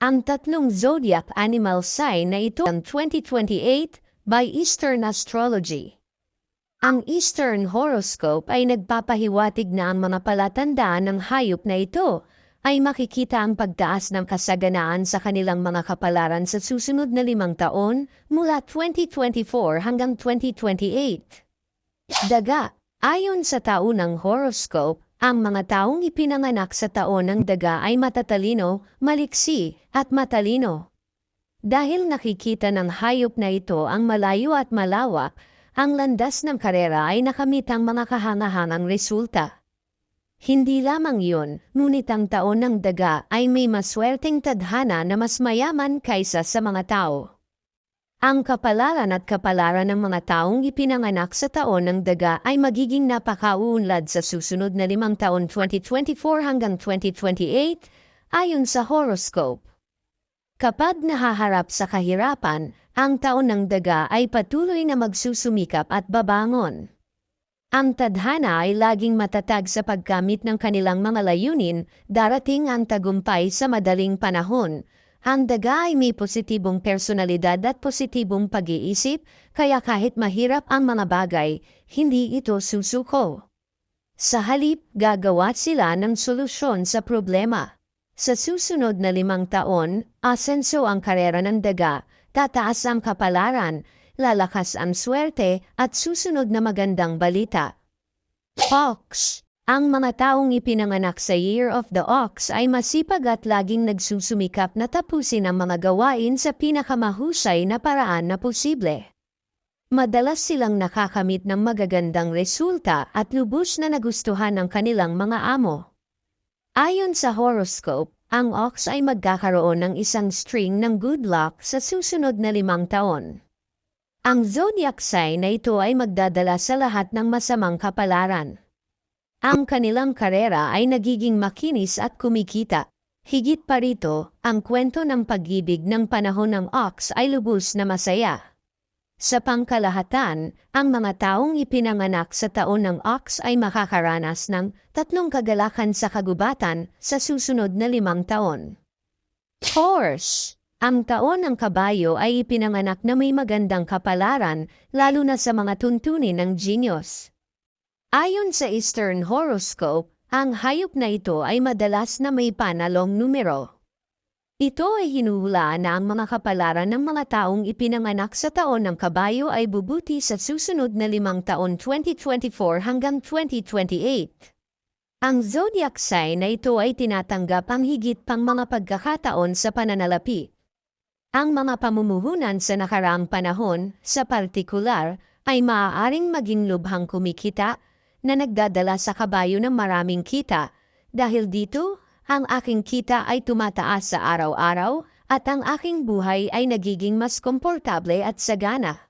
Ang tatlong zodiac animal sign na ito ang 2028 by Eastern Astrology. Ang Eastern Horoscope ay nagpapahiwatig na ang mga palatandaan ng hayop na ito ay makikita ang pagtaas ng kasaganaan sa kanilang mga kapalaran sa susunod na limang taon mula 2024 hanggang 2028. Daga, ayon sa taunang horoscope, ang mga taong ipinanganak sa taon ng daga ay matatalino, maliksi, at matalino. Dahil nakikita ng hayop na ito ang malayo at malawak, ang landas ng karera ay nakamit ang mga kahangahangang resulta. Hindi lamang yun, ngunit ang taon ng daga ay may maswerteng tadhana na mas mayaman kaysa sa mga tao. Ang kapalaran at kapalaran ng mga taong ipinanganak sa taon ng daga ay magiging napakauunlad sa susunod na limang taon 2024 hanggang 2028 ayon sa horoscope. Kapag nahaharap sa kahirapan, ang taon ng daga ay patuloy na magsusumikap at babangon. Ang tadhana ay laging matatag sa pagkamit ng kanilang mga layunin, darating ang tagumpay sa madaling panahon, ang daga ay may positibong personalidad at positibong pag-iisip, kaya kahit mahirap ang mga bagay, hindi ito susuko. Sa halip, gagawa sila ng solusyon sa problema. Sa susunod na limang taon, asenso ang karera ng daga, tataas ang kapalaran, lalakas ang swerte at susunod na magandang balita. Fox ang mga taong ipinanganak sa Year of the Ox ay masipag at laging nagsusumikap na tapusin ang mga gawain sa pinakamahusay na paraan na posible. Madalas silang nakakamit ng magagandang resulta at lubos na nagustuhan ng kanilang mga amo. Ayon sa horoscope, ang ox ay magkakaroon ng isang string ng good luck sa susunod na limang taon. Ang zodiac sign na ito ay magdadala sa lahat ng masamang kapalaran. Ang kanilang karera ay nagiging makinis at kumikita. Higit pa rito, ang kwento ng pag-ibig ng panahon ng ox ay lubos na masaya. Sa pangkalahatan, ang mga taong ipinanganak sa taon ng ox ay makakaranas ng tatlong kagalakan sa kagubatan sa susunod na limang taon. Horse Ang taon ng kabayo ay ipinanganak na may magandang kapalaran, lalo na sa mga tuntunin ng genius. Ayon sa Eastern Horoscope, ang hayop na ito ay madalas na may panalong numero. Ito ay hinuhulaan na ang mga kapalaran ng mga taong ipinanganak sa taon ng kabayo ay bubuti sa susunod na limang taon 2024 hanggang 2028. Ang zodiac sign na ito ay tinatanggap ang higit pang mga pagkakataon sa pananalapi. Ang mga pamumuhunan sa nakaraang panahon, sa partikular, ay maaaring maging lubhang kumikita na nagdadala sa kabayo ng maraming kita. Dahil dito, ang aking kita ay tumataas sa araw-araw at ang aking buhay ay nagiging mas komportable at sagana.